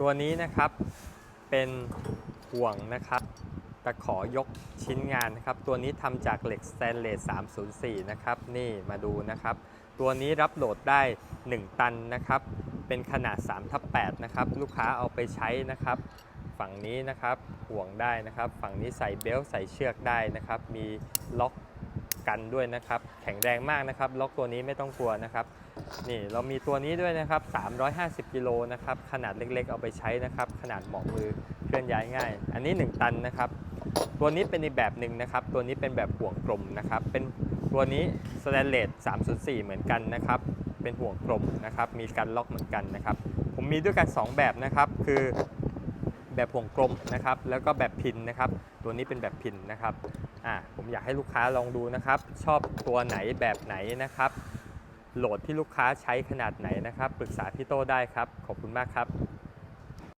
ตัวนี้นะครับเป็นห่วงนะครับตะขอยกชิ้นงานนะครับ ตัวนี้ทำจากเหล็กสแตนเลส 304 นะครับ นี่มาดูนะครับ ตัวนี้รับโหลดได้ 1 ตันนะครับ เป็นขนาด3ทับ8นะครับ ลูกค้าเอาไปใช้นะครับ ฝั่งนี้นะครับห่วงได้นะครับ ฝั่งนี้ใส่เบลต์ใส่เชือกได้นะครับ มีล็อก กันด้วยนะครับ แข็งแรงมากนะครับ ล็อกตัวนี้ไม่ต้องกลัวนะครับ นี่เรามีตัวนี้ด้วยนะครับ 350กิโลนะครับ ขนาดเล็กๆ เอาไปใช้นะครับ ขนาดเหมาะมือเคลื่อนย้ายง่าย อันนี้ 1 ตันนะครับ ตัวนี้เป็นอีกแบบหนึ่งนะครับ ตัวนี้เป็นแบบห่วงกลมนะครับ เป็นตัวนี้สแตนเลส304 เหมือนกันนะครับ เป็นห่วงกลมนะครับ มีการล็อกเหมือนกันนะครับ ผมมีด้วยกัน 2 แบบนะครับ คือ แบบห่วงกลมนะครับ แล้วก็แบบพินนะครับ ตัวนี้เป็นแบบพินนะครับอ่าผมอยากให้ลูกค้าลองดูนะครับ ชอบตัวไหนแบบไหนนะครับ โหลดที่ลูกค้าใช้ขนาดไหนนะครับ ปรึกษาพี่โต้ได้ครับ ขอบคุณมากครับ